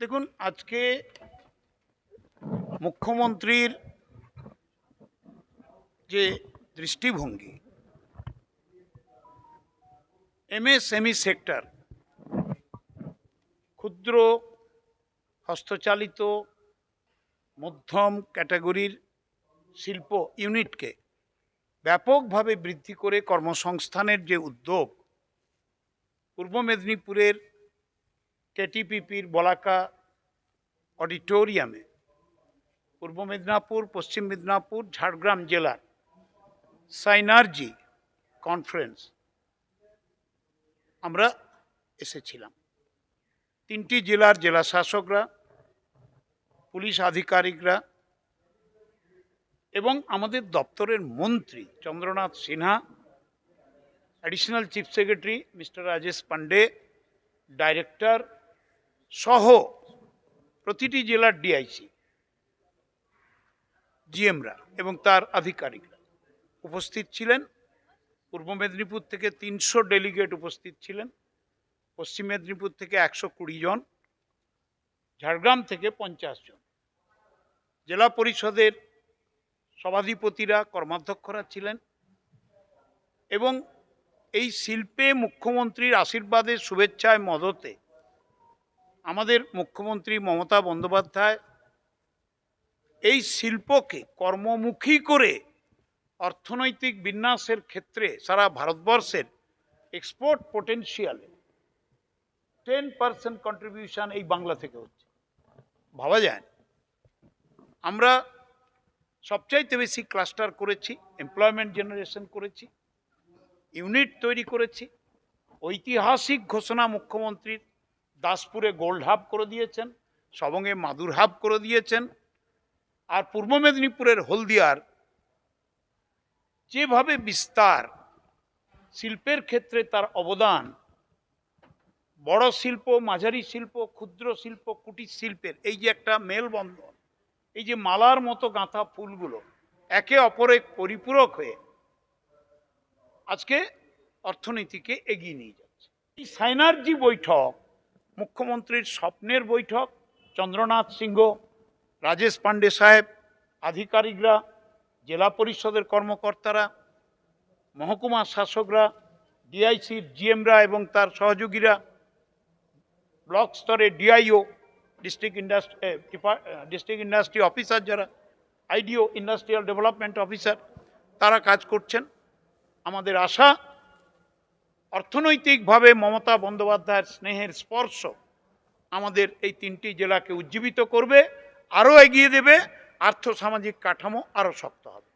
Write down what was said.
দেখুন, আজকে মুখ্যমন্ত্রীর যে দৃষ্টিভঙ্গি, এমএসএমই সেক্টর, ক্ষুদ্র, হস্তচালিত, মধ্যম ক্যাটাগরির শিল্প ইউনিটকে ব্যাপকভাবে বৃদ্ধি করে কর্মসংস্থানের যে উদ্যোগ, পূর্ব মেদিনীপুরের কেটিপিপির বলাকা অডিটোরিয়ামে পূর্ব মেদিনীপুর, পশ্চিম মেদিনীপুর, ঝাড়গ্রাম জেলার সাইনার্জি কনফারেন্স আমরা এসেছিলাম। তিনটি জেলার জেলা শাসকরা পুলিশ আধিকারিকরা এবং আমাদের দপ্তরের মন্ত্রী Chandranath Sinha additional chief secretary mister Rajesh Pandey director সহ প্রতিটি জেলার ডিআইসি জিএমরা এবং তার আধিকারিকরা উপস্থিত ছিলেন। পূর্ব মেদিনীপুর থেকে তিনশো ডেলিগেট উপস্থিত ছিলেন। পশ্চিম মেদিনীপুর থেকে একশো কুড়ি জন। ঝাড়গ্রাম থেকে পঞ্চাশ জন। জেলা পরিষদের সভাধিপতিরা, কর্মাধ্যক্ষরা ছিলেন এবং এই শিল্পে মুখ্যমন্ত্রীর আশীর্বাদের শুভেচ্ছায় মদতে আমাদের মুখ্যমন্ত্রী মমতা বন্দ্যোপাধ্যায় এই শিল্পকে কর্মমুখী করে অর্থনৈতিক বিন্যাসের ক্ষেত্রে সারা ভারতবর্ষের এক্সপোর্ট পোটেনশিয়ালে টেন পার্সেন্ট কন্ট্রিবিউশন এই বাংলা থেকে হচ্ছে ভাবা যায়। আমরা সবচাইতে বেশি ক্লাস্টার করেছি এমপ্লয়মেন্ট জেনারেশন করেছি ইউনিট তৈরি করেছি, ঐতিহাসিক ঘোষণা মুখ্যমন্ত্রীর দাসপুরে গোল্ড হাব করে দিয়েছেন, সবঙ্গে মাদুর হাব করে দিয়েছেন, আর পূর্ব মেদিনীপুরের হলদিয়ার যেভাবে বিস্তার শিল্পের ক্ষেত্রে তার অবদান, বড় শিল্প, মাঝারি শিল্প, ক্ষুদ্র শিল্প, কুটির শিল্পের, এই যে একটা মেলবন্ধন, এই যে মালার মতো গাঁথা ফুলগুলো একে অপরে পরিপূরক হয়ে আজকে অর্থনীতিকে এগিয়ে নিয়ে যাচ্ছে। এই সাইনার্জি বৈঠক মুখ্যমন্ত্রীর স্বপ্নের বৈঠক, চন্দ্রনাথ সিংহ, রাজেশ পান্ডে সাহেব, আধিকারিকরা, জেলা পরিষদের কর্মকর্তারা, মহকুমা শাসকরা, ডিআইসির জিএমরা এবং তার সহযোগীরা, ব্লক স্তরে DIO, district industry district industry officer যারা, আইডিও ইন্ডাস্ট্রিয়াল ডেভেলপমেন্ট অফিসার, তারা কাজ করছেন। আমাদের আশা অর্থনৈতিকভাবে মমতা বন্দ্যোপাধ্যায়ের স্নেহের স্পর্শ আমাদের এই তিনটি জেলাকে উজ্জীবিত করবে, আরও এগিয়ে দেবে, আর্থসামাজিক কাঠামো আরও শক্ত হবে।